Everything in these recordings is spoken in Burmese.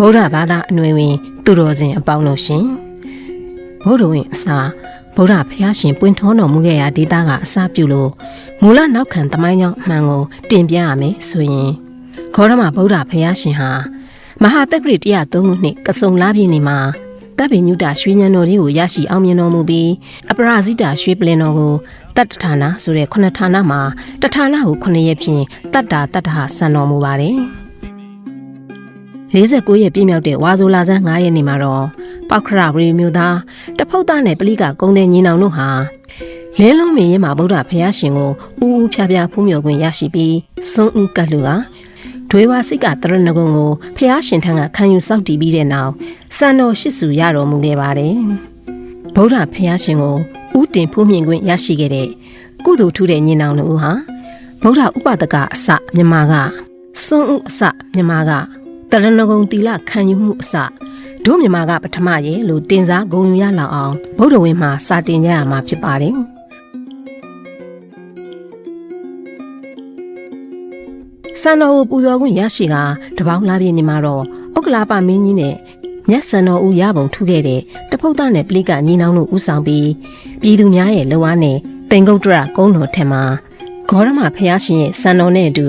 ဗုဒ္ဓဘာသာအနွယ်ဝင် သူတော်စင်အပေါင်းတို့ရှင်ဘုဒ္ဓဝင်အစာဗုဒ္ဓဖျားရှင်ပွင့်ထွန်းတော်မူခဲ့ရာဒေသကအစာပြုလို့မူလနောက်ခံသမိုင်းကြောင်းအမှန်ကိုတင်ပြရမယ်ဆိုရင်ခေါရမဗုဒ္ဓဖျားရှင်ဟာမဟာတက္ကရီ103ခုနှစ်ကစုံလာပြည့်နေ့မှာတပ်ပင်ညုတရွှေညံတော်ကြီးကိုရရှိအောင်မြင်တော်မူပြီးအပရာဇိတာရွှေပလင်တော်ကိုတတ္တဌာနဆိုတဲ့ခုနှစ်ဌာနမှာတဌာနကိုခုနှစ်ရက်ဖြင့်တတ္တာတတ္တဟဆန်တော်မူပါတယ် 49ရက်ပြည့်မြောက်တဲ့ဝါဆိုလာဇန်9ရက်နေ့မှာတော့ပောက်ခရဝရီမျိုးသားတဖုတ်သားနဲ့ပလိကကုန်းတဲ့ညီနောင်တို့ဟာလင်းလုံးမင်းရင်မှာဗုဒ္ဓဖရာရှင်ကိုဥဥဖြားဖြားဖူးမြော်ခွင့်ရရှိပြီးစွန့်ဥကတ်လူကဒွေဝါစိတ်ကတရဏဂုံကိုဖရာရှင်ထံကခံယူစောင့်တည်ပြီးတဲ့နောက်စံတော်ရှိစုရတော်မူခဲ့ပါတယ်ဗုဒ္ဓဖရာရှင်ကိုဥတင်ဖူးမြင်ခွင့်ရရှိခဲ့တဲ့ကုသိုလ်ထူးတဲ့ညီနောင်တို့ဟာဗုဒ္ဓဥပဒကအစမြန်မာကစွန့်ဥအစမြန်မာက တရဏဂုံတီလခံယူမှုအစဒုမြန်မာကပထမရဲ့လို့တင်စားဂုံယူရလောက်အောင်ဗုဒ္ဓဝင်းမှာစာတင်ကြရမှာဖြစ်ပါတယ်။စံတော်ကိုပူဇော်ခွင့်ရရှိကတပေါင်းလာပြည့်နေမှာတော့ဥက္ကလာပမင်းကြီးနဲ့မြတ်စံတော်ဦးရပုံထူခဲ့တဲ့တဖုတ်သားနဲ့ပလိကညီနောင်တို့ဦးဆောင်ပြီးပြည်သူများရဲ့လောအားနဲ့တင်ကုတ်တရကုန်းတော်ထက်မှာဂေါရမဖះရှင်ရဲ့စံတော်နဲ့အတူ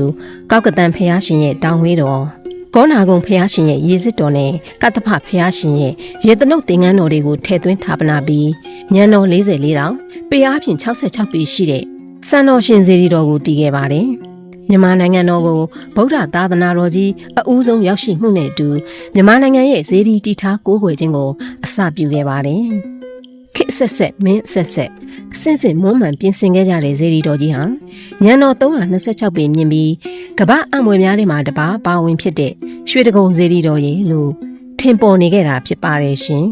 ကောက်ကတန်ဖះရှင်ရဲ့တောင်ဝေးတော် ကောနာကုံဖះရှင်ရဲ့ရေစစ်တော်နဲ့ကတ္တဖဖះရှင်ရဲ့ရေတနုတ်သင်္ကန်းတော်တွေကိုထည့်သွင်းဌာပနာပြီးညံတော်44တောင်ပေအားဖြင့်66ปีရှိတဲ့စံတော်ရှင်စေတီတော်ကိုတည်ခဲ့ပါတယ်မြန်မာနိုင်ငံတော်ကိုဗုဒ္ဓသာသနာတော်ကြီးအဦးဆုံးရောက်ရှိမှုနဲ့အတူမြန်မာနိုင်ငံရဲ့ဇေဒီတီထားကိုးကွယ်ခြင်းကိုအစပြုခဲ့ပါတယ် ခေတ်ဆက်ဆက်မင်းဆက်ဆက်အစင်းစင်မွမ်းမှန်ပြင်ဆင်ခဲ့ကြတဲ့ဇေဒီတော်ကြီးဟာညံတော်326ပေမြင့်ပြီးကမ္ဘာအမွေများထဲမှာတပါပါဝင်ဖြစ်တဲ့ရွှေတကုံဇေဒီတော်ကြီးလို့ထင်ပေါ်နေခဲ့တာဖြစ်ပါတယ်ရှင်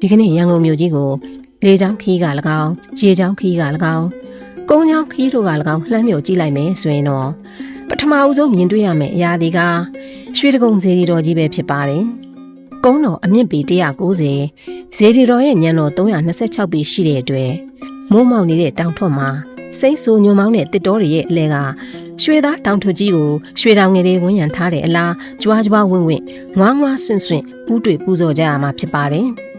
ဒီကနေ့ရန်ကုန်မြို့ကြီးကိုလေချောင်းခီးက၎င်းရေချောင်းခီးက၎င်း ကုန်းချောင်းခီးတို့က၎င်းလှမ်းမြို့ကြည့်လိုက်မယ်ဆိုရင်တော့ပထမအဦးဆုံးမြင်တွေ့ရမယ့်အရာဒီကရွှေတကုံဇေဒီတော်ကြီးပဲဖြစ်ပါတယ်။ကုန်းတော်အမြင့်ပေ190ဇေဒီတော်ရဲ့ညံတော်326ပေရှိတဲ့အတွက်မိုးမောင်နေတဲ့တောင်ထွတ်မှာစိမ့်ဆူညွန်မောင်းတဲ့တစ်တော်တွေရဲ့အလဲကရွှေသားတောင်ထွတ်ကြီးကိုရွှေတောင်ငယ်တွေဝန်းရံထားတဲ့အလားကြွားကြွားဝင့်ဝင့်ငွားငွားဆွန့်ဆွန့်ပူးတွေ့ပူဇော်ကြရမှာဖြစ်ပါတယ်။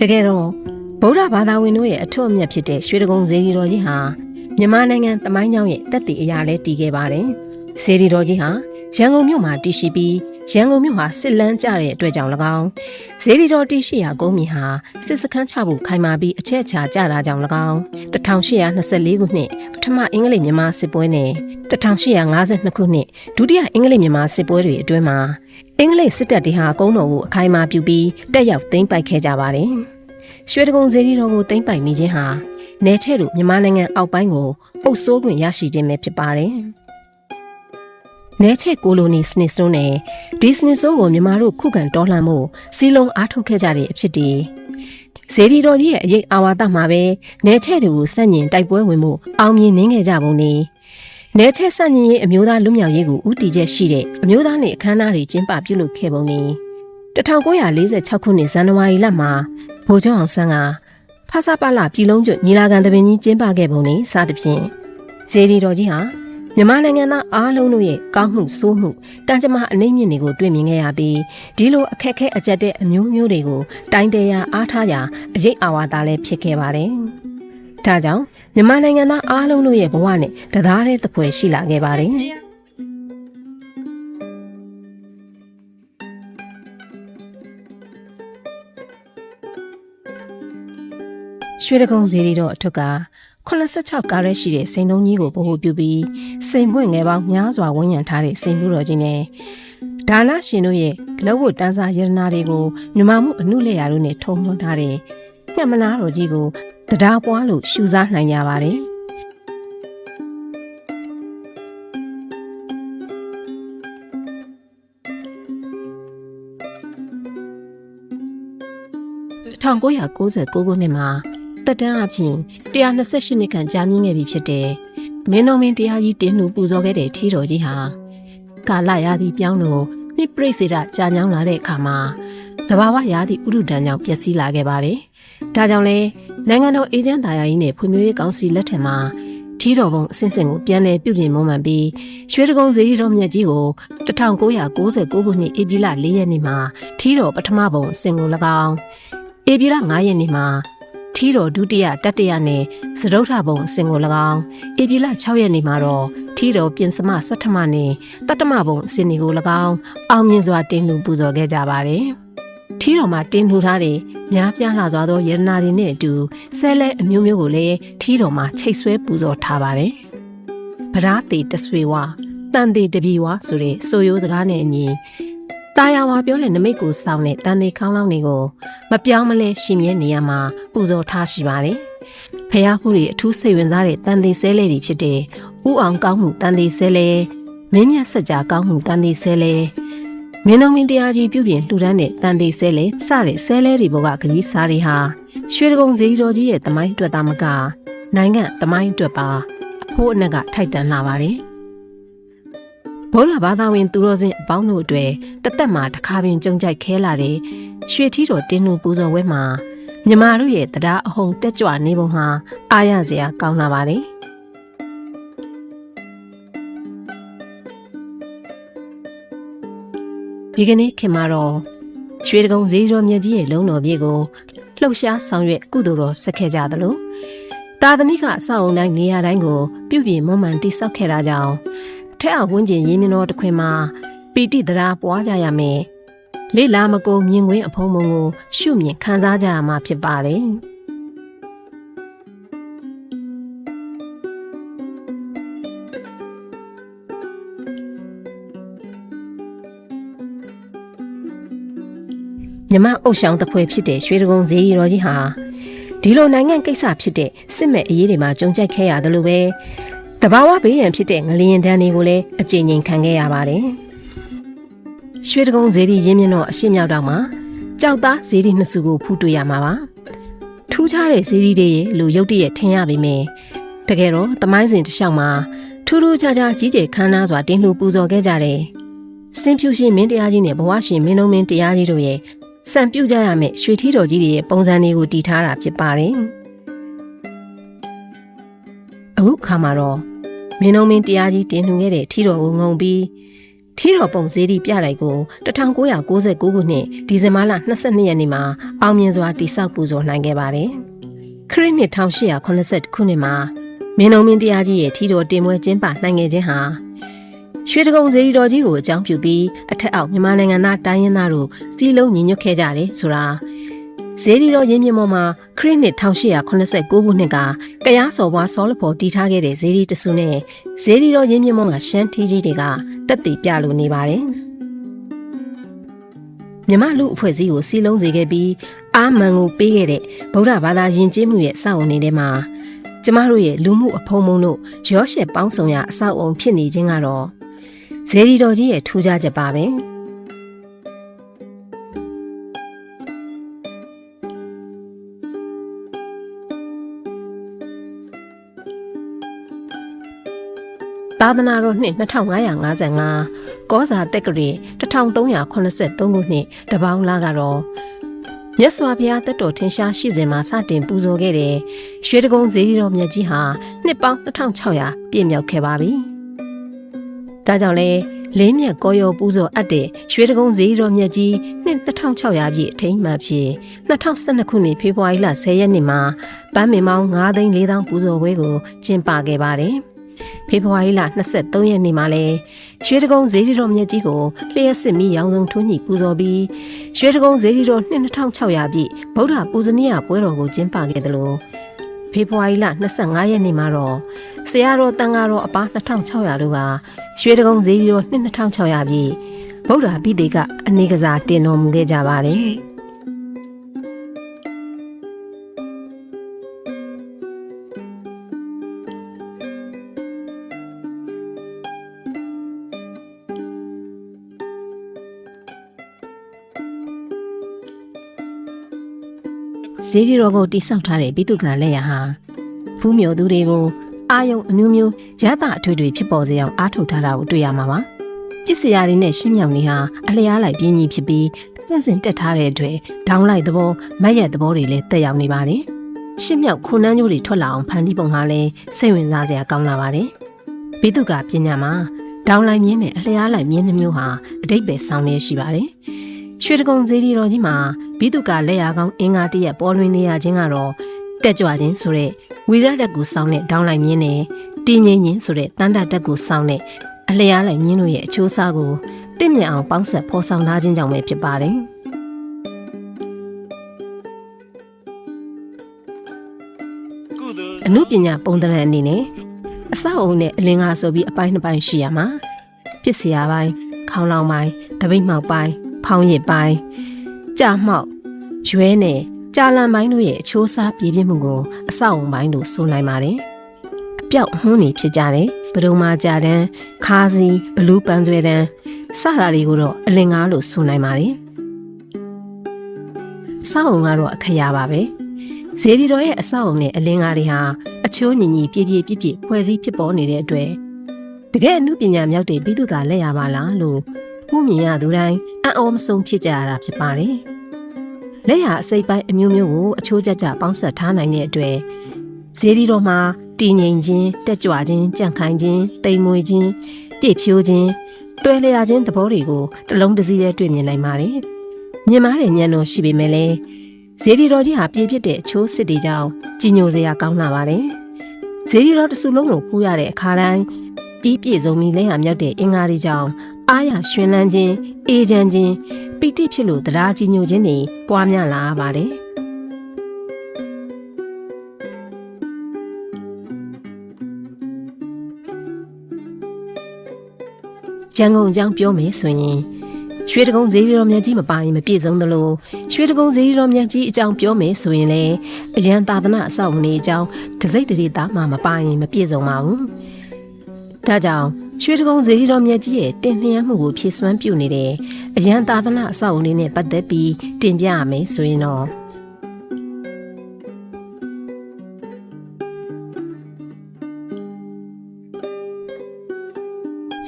တကယ်တော့ဗုဒ္ဓဘာသာဝင်တို့ရဲ့အထွတ်အမြတ်ဖြစ်တဲ့ရွှေတကုံဇေဒီတော်ကြီးဟာမြန်မာနိုင်ငံတမိုင်းကြောင်းရဲ့တက်တည်အရာလဲတည်ခဲ့ပါတယ်။ဇေဒီတော်ကြီးဟာရန်ကုန်မြို့မှာတည်ရှိပြီးရန်ကုန်မြို့ဟာစစ်လန်းကျတဲ့အတွက်ကြောင့်၎င်းဇေဒီတော်တည်ရှိရာကုန်းမြေဟာစစ်စခန်းချဖို့ခိုင်မာပြီးအချက်အချာကျတာကြောင့်၎င်း1824ခုနှစ်ပထ မအင်္ဂလိပ်မြန်မာစစ်ပွဲနဲ့1852ခုနှစ်ဒုတိယအင်္ဂလိပ်မြန်မာစစ်ပွဲတွေအတွင်းမှာအင်္ဂလိပ်စစ်တပ်တွေဟာကုန်းတော်ကိုအခိုင်အမာပြုပြီးတက်ရောက်သိမ်းပိုက်ခဲ့ကြပါတယ်။ရွှေတကုံဇေဒီတော်ကိုသိမ်းပိုက်မိခြင်းဟာနေချဲ့တို့မြန်မာနိုင်ငံအောက်ပိုင်းကိုအုပ်စိုးခွင့်ရရှိခြင်းပဲဖြစ်ပါတယ်။နေချဲ့ကိုလိုနီစနစ်စုံနဲ့ဒီစနစ်စုံကိုမြန်မာတို့ခုခံတော်လှန်မှုစီလုံးအားထုတ်ခဲ့ကြတဲ့အဖြစ်တည် ဇေဒီတော်ကြီးရဲ့အရေးအာဝါဒမှာပဲနေချဲ့တွေကိုစန့်ကျင်တိုက်ပွဲဝင်မှုအောင်မြင်နေခဲ့ကြပုံနေနေချဲ့စန့်ကျင်ရေးအမျိုးသားလူမျိုးရေးကိုဦးတည်ချက်ရှိတဲ့အမျိုးသားနေအခမ်းအနားတွေကျင်းပပြုလုပ်ခဲ့ပုံနေ1946ခုနှစ်ဇန်နဝါရီလမှာဗိုလ်ချုပ်အောင်ဆန်းကဖဆပလပြည်လုံးကျွညီလာခံတပင်ကြီးကျင်းပခဲ့ပုံနေစသဖြင့်ဇေဒီတော်ကြီးဟာ မြန်မာနိုင်ငံသားအားလုံးတို့ရဲ့ကောင်းမှုဆိုးမှုကံကြမ္မာအနှိမ့်မြင့်တွေကိုတွေ့မြင်ခဲ့ရပြီးဒီလိုအခက်အခဲအကျက်တဲ့အမျိုးမျိုးတွေကိုတိုင်းတရာအားထားရာအရေးအာဝါဒလည်းဖြစ်ခဲ့ပါတယ်။ဒါကြောင့်မြန်မာနိုင်ငံသားအားလုံးတို့ရဲ့ဘဝနဲ့တသားတည်းသဖွယ်ရှိလာခဲ့ပါတယ်။ရွှေတကုံစီရီတော့အထုပ်က 86ကားရဲရှိတဲ့စိန်လုံးကြီးကိုဗဟုပြုပြီးစိန်ပွင့်ငယ်ပေါင်းများစွာဝန်းရံထားတဲ့စိန်မှုတော်ကြီးနဲ့ဒါနရှင်တို့ရဲ့လောဝတ်တန်းစားယရနာတွေကိုမြမမှုအနုလက်ရာတို့နဲ့ထုံလွှမ်းထားတဲ့ညမနာတော်ကြီးကိုတရားပွားလို့ရှူစားနိုင်ကြပါတယ်1999ခုနှစ်မှာ တက်တန်းအဖြစ်128နှစ်ခန့်ကြာမြင့်ခဲ့ပြီဖြစ်တဲ့မင်းတော်မင်းတရားကြီးတင်းနှူပူဇော်ခဲ့တဲ့ထီတော်ကြီးဟာကာလရာသီပြောင်းလို့နှစ်ပြိစေတာကြာညောင်းလာတဲ့အခါမှာတဘာဝရာသီဥဒုဒဏ်ကြောင့်ပျက်စီးလာခဲ့ပါတယ်။ဒါကြောင့်လဲနိုင်ငံတော်အေဂျင့်တာယာကြီးနဲ့ဖွံ့ဖြိုးရေးကောင်စီလက်ထက်မှာထီတော်ဘုံအစဉ်စဉ်ကိုပြန်လည်ပြုပြင်မွမ်းမံပြီးရွှေတကုံဇေယီတော်မြတ်ကြီးကို1999ခုနှစ်ဧပြီလ4ရက်နေ့မှာထီတော်ပထမဘုံအစဉ်ကို၎င်းဧပြီလ5ရက်နေ့မှာ ထီတော်ဒုတိယတတိယနဲ့စတုထဘုံအစဉ်ကို၎င်းဧပြီလ6ရက်နေ့မှာတော့ထီတော်ပြင်စမဆဋ္ဌမနဲ့တတ္တမဘုံအစဉ်တွေကို၎င်းအောင်မြင်စွာတင်လူပူဇော်ခဲ့ကြပါတယ်ထီတော်မှာတင်လှူထားတဲ့များပြားလာစွာသောယန္နာတွေနဲ့အတူဆဲလဲအမျိုးမျိုးကိုလည်းထီတော်မှာချိတ်ဆွဲပူဇော်ထားပါတယ်။ဗရာတေတဆွေဝါတန်တေတပြီဝါဆိုတဲ့ဆိုရိုးစကားနဲ့အညီ တာယာဝါပြောတဲ့နမိတ်ကိုစောင်းတဲ့တန်တေခေါင်းလောင်းတွေကိုမပြောင်းမလဲရှင်မြဲနေရမှာပူဇော်ထားရှိပါတယ်။ဖះခုတွေအထူးစိတ်ဝင်စားတဲ့တန်တေဆဲလဲတွေဖြစ်တဲ့ဥအောင်ကောင်းမှုတန်တေဆဲလဲမင်းမြတ်စัจ जा ကောင်းမှုတန်တေဆဲလဲမင်းတော်မင်းတရားကြီးပြုပြင်လှူဒန်းတဲ့တန်တေဆဲလဲစတဲ့ဆဲလဲတွေဘကဂရီးစားတွေဟာရွှေတကုံဇေယီတော်ကြီးရဲ့တမိုင်းအတွက်သားမကနိုင်ငံတမိုင်းအတွက်ပါအဖို့အနက်ကထိုက်တန်လာပါတယ် ဗုဒ္ဓဘာသာဝင်သူတော်စင်အပေါင်းတို့အတွက်တသက်မှာတစ်ခါပင်ကြုံကြိုက်ခဲလာတဲ့ရွှေထီတော်တင်းလူပူဇော်ဝဲမှာမြမတို့ရဲ့တရားအဟုန်တက်ကြွနေပုံဟာအားရစရာကောင်းလာပါတယ်ဒီကနေ့ခင်မှာတော့ရွှေတကုံဈေးတော်မြတ်ကြီးရဲ့လုံတော်ပြေကိုလှုပ်ရှားဆောင်ရွက်ကုသိုလ်တော်ဆက်ခဲ့ကြသလိုတာသမီကအဆောက်အုံတိုင်းနေရာတိုင်းကိုပြုပြင်မွမ်းမံတိဆောက်ခဲ့တာကြောင့် ထက်အောင်ဝန်းကျင်ရင်းမြစ်တော်တစ်ခွင်မှာပီတိတရားပွားကြရမယ်လေလာမကုံမြင်ကွင်းအဖုံးမုံကို ရှုမြင်ခံစားကြရမှာဖြစ်ပါတယ်မြမအုပ်ဆောင်တပွဲဖြစ်တဲ့ရွှေတကုံဈေးရီတော်ကြီးဟာဒီလိုနိုင်ငံကိစ္စဖြစ်တဲ့စစ်မဲ့အရေးတွေမှာကြုံကြိုက်ခဲ့ရတယ်လို့ပဲ တဘာဝဘေးရန်ဖြစ်တဲ့ငလျင်တန်းတွေကိုလည်းအကြိမ်ကြိမ်ခံခဲ့ရပါတယ်။ရွှေတကုံဈေးရီရင်းမြစ်တော့အရှိမြောက်တော့မှာကြောက်သားဈေးရီနှစ်စုကိုဖူးတွေ့ရမှာပါ။ထူးခြားတဲ့ဈေးရီတွေရဲ့လူရုပ်တရက်ထင်ရပေမယ့်တကယ်တော့တမိုင်းစဉ်တစ်လျှောက်မှာထူးထူးခြားခြားကြီးကျယ်ခမ်းနားစွာတင်လှူပူဇော်ခဲ့ကြတယ်။စင်ဖြူရှင်မင်းတရားကြီးနဲ့ဘဝရှင်မင်းလုံးမင်းတရားကြီးတို့ရဲ့စံပြုတ်ကြရမယ့်ရွှေထီတော်ကြီးတွေရဲ့ပုံစံတွေကိုတည်ထားတာဖြစ်ပါတယ်။ အခုခါမှာတော့မင်းလုံးမင်းတရားကြီးတင်လှူခဲ့တဲ့ထီတော်ကိုငုံပြီးထီတော်ပုံစည်းတီပြလိုက်ကို1999ခုနှစ်ဒီဇင်ဘာလ22ရက်နေ့မှာအောင်မြင်စွာတိစောက်ပူဇော်နိုင်ခဲ့ပါတယ်။ခရစ်နှစ်1880ခုနှစ်မှာမင်းလုံးမင်းတရားကြီးရဲ့ထီတော်တင်ပွဲကျင်းပနိုင်ခဲ့ခြင်းဟာရွှေတကုံဇေဒီတော်ကြီးကိုအကြောင်းပြုပြီးအထက်အောက်မြန်မာနိုင်ငံသားတိုင်းရင်းသားတို့စီးလုံးညီညွတ်ခဲ့ကြတယ်ဆိုတာ ဇေဒီတော်ရင်းမြစ်မောမှာခရစ်နှစ်1889ခုနှစ်ကကရားစော်ဘွားစောလဖော်တည်ထားခဲ့တဲ့ဇေဒီတဆူနဲ့ဇေဒီတော်ရင်းမြစ်မောမှာရှမ်းထီးကြီးတွေကတက်တည်ပြလိုနေပါတယ်မြမလူအဖွဲ့အစည်းကိုစီးလုံးစေခဲ့ပြီးအာမန်ကိုပေးခဲ့တဲ့ဗုဒ္ဓဘာသာယဉ်ကျေးမှုရဲ့အဆောက်အုံတွေထဲမှာကျမတို့ရဲ့လူမှုအဖုံးဖုံးတို့ရောရှက်ပေါင်းဆောင်ရအဆောက်အုံဖြစ်နေခြင်းကတော့ဇေဒီတော်ကြီးရဲ့ထူးခြားချက်ပါပဲ သာသနာတော်နှစ်2555ကောဇာတက်ကရီ1383ခုနှစ်တပေါင်းလာကတော့မြတ်စွာဘုရားတက်တော်ထင်ရှားရှိစဉ်မှာစတင်ပူဇော်ခဲ့တဲ့ရွှေတကုံဇေဒီတော်မြတ်ကြီးဟာနှစ်ပေါင်း2600ပြည့်မြောက်ခဲ့ပါပြီ။ဒါကြောင့်လဲလေးမြတ်ကောရောပူဇော်အပ်တဲ့ရွှေတကုံဇေဒီတော်မြတ်ကြီးနှစ်2600ပြည့်အထိမ်းအမှတ်ဖြစ်2012ခုနှစ်ဖေဖော်ဝါရီလ10ရက်နေ့မှာပန်းမင်မောင်း9သိန်း4000ပူဇော်ပွဲကိုကျင်းပခဲ့ပါတယ်။ ဖေဖော်ဝါရီလ23ရက်နေ့မှာလဲရွှေတကုံဇေဒီတော်မြတ်ကြီးကိုလျှက်စစ်မီရောင်စုံထွန်းညှိပူဇော်ပြီးရွှေတကုံဇေဒီတော်2600ပြည့်ဗုဒ္ဓပူဇနီယပွဲတော်ကိုကျင်းပခဲ့တယ်လို့ဖေဖော်ဝါရီလ25ရက်နေ့မှာတော့ဆရာတော်တန်ဃာတော်အပါ2600တို့ကရွှေတကုံဇေဒီတော်2600ပြည့်ဗုဒ္ဓပိတေကအနေကစားတင်တော်မူခဲ့ကြပါတယ်။ ဈေးကြီးတော်ကိုတိဆောက်ထားတဲ့ပိတုကလက်ရဟာဖူးမြော်သူတွေကိုအာယုံအမျိုးမျိုးရသအထွေထွေဖြစ်ပေါ်စေအောင်အားထုတ်ထားတာကိုတွေ့ရမှာပါပစ္စည်းရည်နဲ့ရှင်းမြောင်နေဟာအလျားလိုက်ပြင်းကြီးဖြစ်ပြီးစင့်စင်တက်ထားတဲ့အတွက်ဒေါင်းလိုက်သဘောမက်ရက်သဘောတွေလည်းတက်ရောက်နေပါတယ်ရှင်းမြောက်ခုနှမ်းကြိုးတွေထွက်လာအောင်ဖန်တီးပုံဟာလည်းစိတ်ဝင်စားစရာကောင်းလာပါတယ်ဘိတုကပညာမှာဒေါင်းလိုက်မြင်းနဲ့အလျားလိုက်မြင်းနှမျိုးဟာအတိတ်ပဲဆောင်းနေရှိပါတယ် ရွှေတကုံဇေဒီတော်ကြီးမှာဘိတုကလက်ရာကောင်းအင်္ဂါတရက်ပေါ်လွင်နေရခြင်းကတော့တက်ကြွခြင်းဆိုတဲ့ဝီရတက်ကိုစောင်းတဲ့ဒေါင်းလိုက်မြင်းနဲ့တင်းငိမ့်ခြင်းဆိုတဲ့တန်တတက်ကိုစောင်းတဲ့အလျားလိုက်မြင်းတို့ရဲ့အချိုးအစားကိုတင့်မြတ်အောင်ပေါင်းဆက်ဖော်ဆောင်ထားခြင်းကြောင့်ပဲဖြစ်ပါတယ်။အမှုပညာပုံသဏ္ဍာန်အနေနဲ့အစအုံနဲ့အလင်းကားဆိုပြီးအပိုင်းနှစ်ပိုင်းရှိရမှာပစ္စည်းပိုင်းခေါင်းလောင်ပိုင်းတပိတ်မှောက်ပိုင်း ဖောင်းရစ်ပိုင်းကြာမှောက်ရွဲနဲ့ကြာလန်ပိုင်းတို့ရဲ့အချိုးအစားပြည့်ပြည့်မှုကိုအစအုံပိုင်းလို့ဆိုနိုင်ပါတယ်အပြောက်အမှုန်းနေဖြစ်ကြတယ်ဘဒုံမာကြာတန်းခါးစီဘလူးပန်းဆွဲတန်းစတာတွေကိုတော့အလင်ကားလို့ဆိုနိုင်ပါတယ်။စောက်ုံကတော့အခရာပါပဲ။ဇေဒီတော်ရဲ့အစောက်ုံနဲ့အလင်ကားတွေဟာအချိုးညီညီပြည့်ပြည့်ပြည့်ပြည့်ဖွဲ့စည်းဖြစ်ပေါ်နေတဲ့အတွက်တကယ်အမှုပညာမြောက်တဲ့ပြီးသူကလက်ရပါလားလို့မှုမြင်ရသူတိုင်းအံ့ ဩမဆုံးဖြစ်ကြရတာဖြစ်ပါတယ်။လက်ရအစိပ်ပိုင်းအမျိုးမျိုးကိုအချိုးကျကျပေါင်းဆက်ထားနိုင်တဲ့အတွက်ဇေဒီတော်မှာတည်ငြိမ်ခြင်းတက်ကြွခြင်းကြန့်ခိုင်ခြင်းတိမ်မွေခြင်းပြည့်ဖြိုးခြင်းတွဲလျာခြင်းသဘောတွေကိုတလုံးတစည်းတည်းတွေ့မြင်နိုင်ပါတယ်။မြင်မာတဲ့ဉာဏ်တော်ရှိပေမဲ့လည်းဇေဒီတော်ကြီးဟာပြည့်ပြည့်တဲ့အချိုးစစ်တွေကြောင့်ကြီးညိုစရာကောင်းလာပါတယ်။ဇေဒီတော်တစ်စုလုံးကိုဖူးရတဲ့အခါတိုင်းပြီးပြည့်စုံပြီးလဲရမြောက်တဲ့အင်္ဂါတွေကြောင့် အားရရွှင်လန်းခြင်းအေးချမ်းခြင်းပီတိဖြစ်လို့တရားကြီးညိုခြင်းတွေပွားများလာပါတယ်။ရန်ကုန်အကြောင်းပြောမယ်ဆိုရင်ရွှေတကုံဈေးတော်မြတ်ကြီးမပါရင်မပြည့်စုံသလိုရွှေတကုံဈေးတော်မြတ်ကြီးအကြောင်းပြောမယ်ဆိုရင်လည်းအရန်သာသနာအဆောက်အဦတွေအကြောင်းတစိတ်တရေသားမှမပါရင်မပြည့်စုံပါဘူး။ဒါကြောင့် ရွှေတကုံဈေးတော်မြတ်ကြီးရဲ့တင်လျက်မှုကိုဖြည့်စွမ်းပြုနေတယ်။အရန်သာသနာအဆောက်အဦတွေနဲ့ပတ်သက်ပြီးတင်ပြရမယ်ဆိုရင်တော့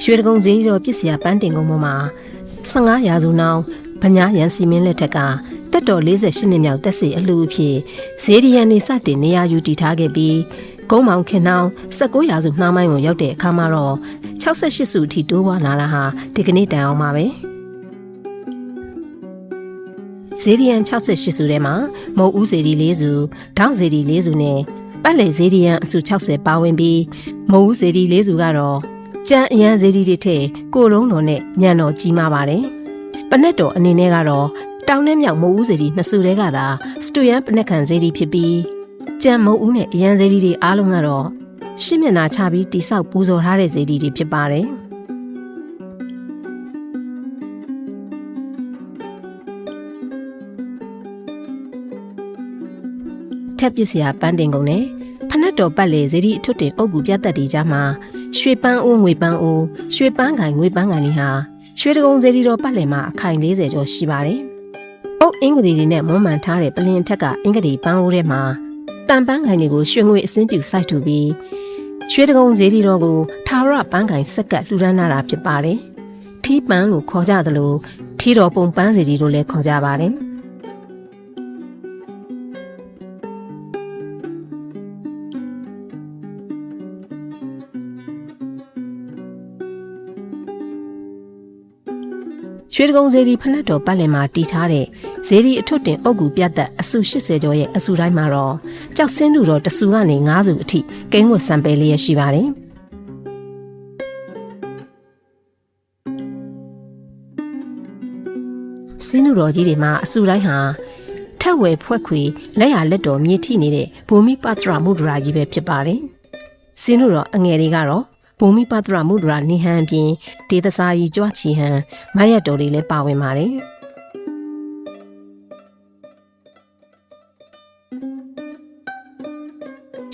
ရွှေတကုံဈေးတော်ပစ္စည်းပန်းတင်ကုန်းပေါ်မှာ15ရာစုနောင်ဗညာရန်စီမင်းလက်ထက်ကတက်တော်48နှစ်မြောက်တက်စီအလှူအဖြစ်ဈေးဒီယန်နေစတင်နေရာယူတည်ထားခဲ့ပြီး ကုန်းမောင်ခင်နှောင်း19ရာစုနှောင်းပိုင်းကိုရောက်တဲ့အခါမှာတော့68စုအထိတိုးပွားလာတာဟာဒီကနေ့တန်အောင်ပါပဲဇေဒီယန်68စုထဲမှာမုတ်ဦးဇေဒီ4စုဒေါင်းဇေဒီ4စုနဲ့ပတ်လေဇေဒီယန်အစု60ပါဝင်ပြီးမုတ်ဦးဇေဒီ4စုကတော့ကျန်းအရန်ဇေဒီတွေထက်ကိုလုံးတော်နဲ့ညံတော်ကြီးမားပါတယ်ပနက်တော်အနေနဲ့ကတော့တောင်နဲ့မြောက်မုတ်ဦးဇေဒီနှစ်စုတည်းကသာစတူယန်ပနက်ခံဇေဒီဖြစ်ပြီး ကျန်းမုတ်ဦးနဲ့အရန်ဇေဒီတွေအားလုံးကတော့ရှင်းမျက်နှာချပြီးတိဆောက်ပူဇော်ထားတဲ့ဇေဒီတွေဖြစ်ပါတယ်ထက်ပစ္စယပန်းတင်ကုန်နဲ့ဖနက်တော်ပတ်လေဇေဒီအထွတ်တင်အုပ်ကူပြတ်သက်ဒီကြားမှာရွှေပန်းဦးငွေပန်းဦးရွှေပန်းကင်ငွေပန်းကင်တွေဟာရွှေတကုံဇေဒီတော်ပတ်လည်မှာအခိုင်40ကျော်ရှိပါတယ်။အုတ်အင်္ဂဒီတွေနဲ့မွမ်းမံထားတဲ့ပလင်ထက်ကအင်္ဂဒီပန်းဦးထဲမှာ တန်ပန်းကင်တွေကိုရွှေငွေအစင်းပြူစိုက်ထူပြီးရွှေတကုံဇေဒီတော်ကိုထာဝရပန်းကင်စက်ကပ်လှူဒန်းလာတာဖြစ်ပါတယ်။ထီးပန်းလို့ခေါ်ကြသလိုထီတော်ပုံပန်းဇေဒီလို့လည်းခေါ်ကြပါတယ်။ ရွှေတကုံဇေဒီဖလက်တော်ပတ်လည်မှာတီထားတဲ့ဇေဒီအထွတ်တင်အုတ်ကူပြတ်သက်အစု80ကျော်ရဲ့အစုတိုင်းမှာတော့ကြောက်စင်းသူတော်တစုကနေ9စုအထိကိန်းဝတ်စံပယ်လေးရရှိပါတယ်စင်းသူတော်ကြီးတွေမှာအစုတိုင်းဟာထက်ဝယ်ဖွဲ့ခွေလက်ရလက်တော်မြေထိနေတဲ့ဘူမိပတ္တရမုဒ္ဒရာကြီးပဲဖြစ်ပါတယ်စင်းသူတော်အငယ်တွေကတော့ ဘူမိပတ္တရမုဒ္ဒရာနိဟံပြင်ဒေသစာကြီးကြွချီဟံမရတ်တော်လေးလည်းပါဝင်ပါတယ်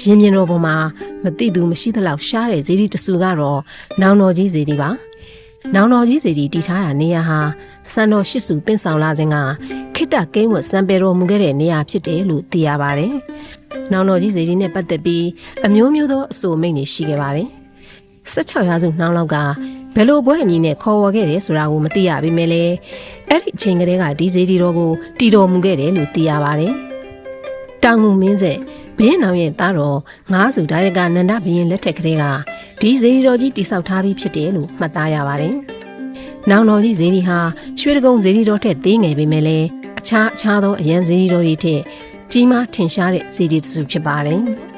ရင်မြင်တော်ပေါ်မှာမတိသူမရှိသလောက်ရှားတဲ့ဇေဒီတဆူကတော့နောင်တော်ကြီးဇေဒီပါနောင်တော်ကြီးဇေဒီတည်ထားတာနေရာဟာစံတော်ရှစ်စုပင့်ဆောင်လာခြင်းကခိတ္တကိန်းဝတ်စံပေတော်မူခဲ့တဲ့နေရာဖြစ်တယ်လို့သိရပါတယ်နောင်တော်ကြီးဇေဒီနဲ့ပတ်သက်ပြီးအမျိုးမျိုးသောအဆိုအမိန့်တွေရှိခဲ့ပါတယ် 16ရာစုနှောင်းလောက်ကဘယ်လိုပွဲအမည်နဲ့ခေါ်ဝေါ်ခဲ့တယ်ဆိုတာကိုမသိရပေမဲ့လည်းအဲ့ဒီအချိန်ကတည်းကဒီဇေဒီတော်ကိုတီတော်မူခဲ့တယ်လို့သိရပါတယ်တောင်ငူမင်းဆက်ဘင်းနောင်ရဲ့သားတော်ငါးစုဒါယကနန္ဒဘရင်လက်ထက်ကလေးကဒီဇေဒီတော်ကြီးတိဆောက်ထားပြီးဖြစ်တယ်လို့မှတ်သားရပါတယ်။နောင်တော်ကြီးဇေဒီဟာရွှေတကုံဇေဒီတော်ထက်သေးငယ်ပေမဲ့လည်းအခြားအခြားသောအရန်ဇေဒီတော်တွေထက်ကြီးမားထင်ရှားတဲ့ဇေဒီတစ်စုဖြစ်ပါတယ်။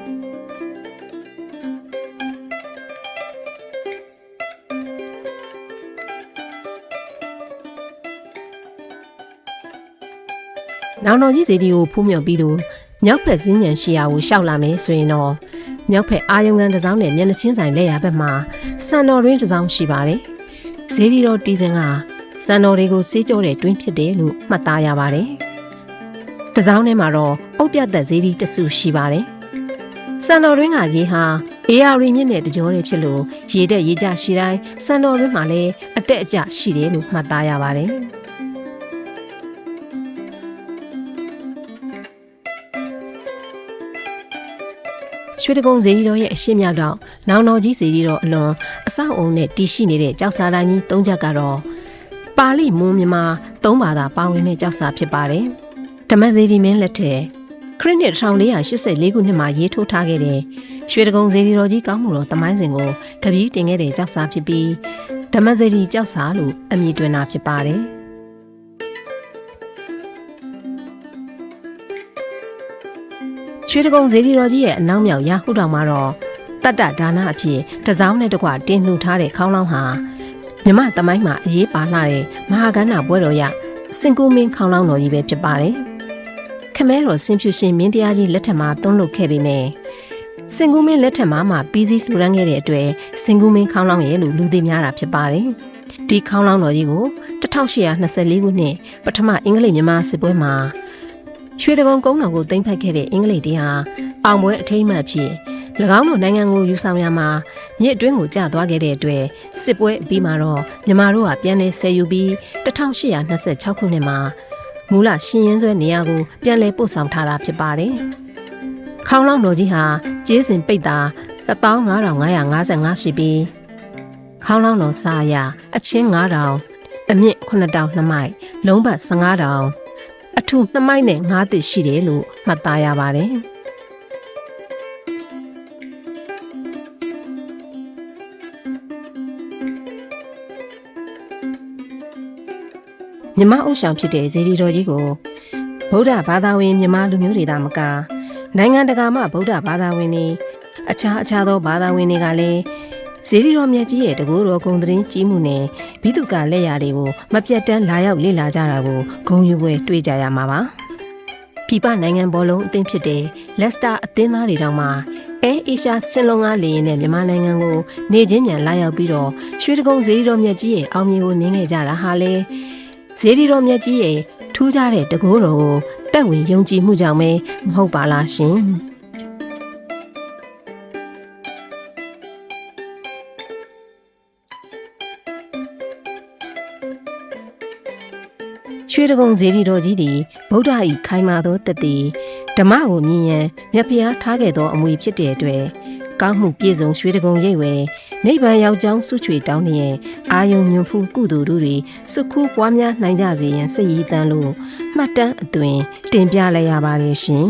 နောင်တော်ကြီးစီဒီကိုဖူးမြော်ပြီးလို့မြောက်ဖက်စင်းညံရှိရာကိုရှောက်လာမယ်ဆိုရင်တော့မြောက်ဖက်အာယုံကန်တစ်စောင်းနဲ့မျက်နှာချင်းဆိုင်လက်ရဘက်မှာစံတော်ရင်းတစ်စောင်းရှိပါတယ်။ဇေဒီတော်တီစင်ကစံတော်တွေကိုစေးကြောတဲ့တွင်းဖြစ်တယ်လို့မှတ်သားရပါတယ်။တစ်စောင်းထဲမှာတော့အုတ်ပြတ်သက်ဇေဒီတစုရှိပါတယ်။စံတော်ရင်းကရေဟာအေယာရီမြင့်နဲ့တကြောတွေဖြစ်လို့ရေတက်ရေကျရှိတိုင်းစံတော်ရင်းမှာလည်းအတက်အကျရှိတယ်လို့မှတ်သားရပါတယ်။ ရွှေတကုံဇေဒီတော်ရဲ့အရှိမြောက်တော့နောင်တော်ကြီးဇေဒီတော်အလွန်အဆောက်အုံနဲ့တည်ရှိနေတဲ့ကြောက်စာတိုင်းကြီး၃ချက်ကတော့ပါဠိမွန်းမြန်မာ၃ဘာသာပါဝင်တဲ့ကြောက်စာဖြစ်ပါတယ်ဓမ္မဇေဒီမင်းလက်ထက်ခရစ်နှစ်1484ခုနှစ်မှာရေးထိုးထားခဲ့တဲ့ရွှေတကုံဇေဒီတော်ကြီးကောင်းမှုတော်တမိုင်းစဉ်ကိုကပီးတင်ခဲ့တဲ့ကြောက်စာဖြစ်ပြီးဓမ္မဇေဒီကြောက်စာလို့အမည်တွင်တာဖြစ်ပါတယ် ရွှေတကုံဇေဒီတော်ကြီးရဲ့အနောက်မြောက်ရာဟုတောင်မှာတော့တတ္တဒါနအဖြစ်တစောင်းနဲ့တကွတင်လှူထားတဲ့ခေါင်းလောင်းဟာမြမသမိုင်းမှာအရေးပါလာတဲ့မဟာကဏ္ဍပွဲတော်ရစင်ကူမင်းခေါင်းလောင်းတော်ကြီးပဲဖြစ်ပါတယ်။ခမဲတော်စင်ဖြူရှင်မင်းတရားကြီးလက်ထက်မှာသွန်းလုပ်ခဲ့ပေမဲ့စင်ကူမင်းလက်ထက်မှာမှပြီးစီးလှူဒန်းခဲ့တဲ့အတွက်စင်ကူမင်းခေါင်းလောင်းရဲ့လို့လူသိများတာဖြစ်ပါတယ်။ဒီခေါင်းလောင်းတော်ကြီးကို1824ခုနှစ်ပထမအင်္ဂလိပ်မြန်မာစစ်ပွဲမှာ ရွှေတကုံကုန်းတော်ကိုသိမ်းဖက်ခဲ့တဲ့အင်္ဂလိပ်တွေဟာအောင်ပွဲအထိမ်းအမှတ်ဖြစ်၎င်းတို့နိုင်ငံကိုယူဆောင်ရမှာမြစ်အတွင်းကိုကျသွားခဲ့တဲ့အတွက်စစ်ပွဲအပြီးမှာတော့မြန်မာတို့ကပြန်လည်ဆယ်ယူပြီး1826ခုနှစ်မှာမူလရှင်ရင်းဆွဲနေရာကိုပြန်လည်ပို့ဆောင်ထားတာဖြစ်ပါတယ်။ခေါင်းလောင်းတော်ကြီးဟာကျေးစဉ်ပိတ်တာ15555ရှိပြီးခေါင်းလောင်းတော်စာရအချင်း9000အမြင့်9000နှစ်မိုက်လုံးပတ်15000 အထူနှစ်မိုက်နဲ့၅သစ်ရှိတယ်လို့မှတ်သားရပါတယ်။မြမအုပ်ဆောင်ဖြစ်တဲ့ဇေဒီတော်ကြီးကိုဗုဒ္ဓဘာသာဝင်မြမလူမျိုးတွေသာမကနိုင်ငံတကာမှဗုဒ္ဓဘာသာဝင်တွေအခြားအခြားသောဘာသာဝင်တွေကလည်း ဇေဒီတော်မြတ်ကြီးရဲ့တကူတော်ဂုံသတင်းကြီးမှုနဲ့ဘိတုကလက်ရာတွေကိုမပြတ်တမ်းလာရောက်လေ့လာကြတာကိုဂုံယူပွဲတွေ့ကြရမှာပါ။ပြည်ပနိုင်ငံဘောလုံးအသင်းဖြစ်တဲ့လက်စတာအသင်းသားတွေတောင်မှအဲအေရှာစင်လုံးကားလေရင်နဲ့မြန်မာနိုင်ငံကိုနေချင်းမြန်လာရောက်ပြီးတော့ရွှေတကုံဇေဒီတော်မြတ်ကြီးရဲ့အောင်မြင်ကိုနင်းခဲ့ကြတာဟာလေဇေဒီတော်မြတ်ကြီးရဲ့ထူးခြားတဲ့တကူတော်ကိုတက်ဝင်ယုံကြည်မှုကြောင့်ပဲမဟုတ်ပါလားရှင်။ ရွှေတကုံဇေဒီတော်ကြီးသည်ဗုဒ္ဓ၏ခိုင်မာသောတတိဓမ္မကိုမြင်ရန်မြတ်ဖျားထားခဲ့သောအမွေဖြစ်တဲ့အတွက်ကောင်းမှုပြည့်စုံရွှေတကုံရိပ်ဝဲနိဗ္ဗာန်ရောက်ကြောင်းဆုချွေတောင်းလျင်အာယုံညွန်ဖူးကုသိုလ်တို့တွေစုခုပွားများနိုင်ကြစေရန်စိတ်ရည်တမ်းလို့မှတ်တမ်းအသွင်တင်ပြလိုက်ရပါတယ်ရှင်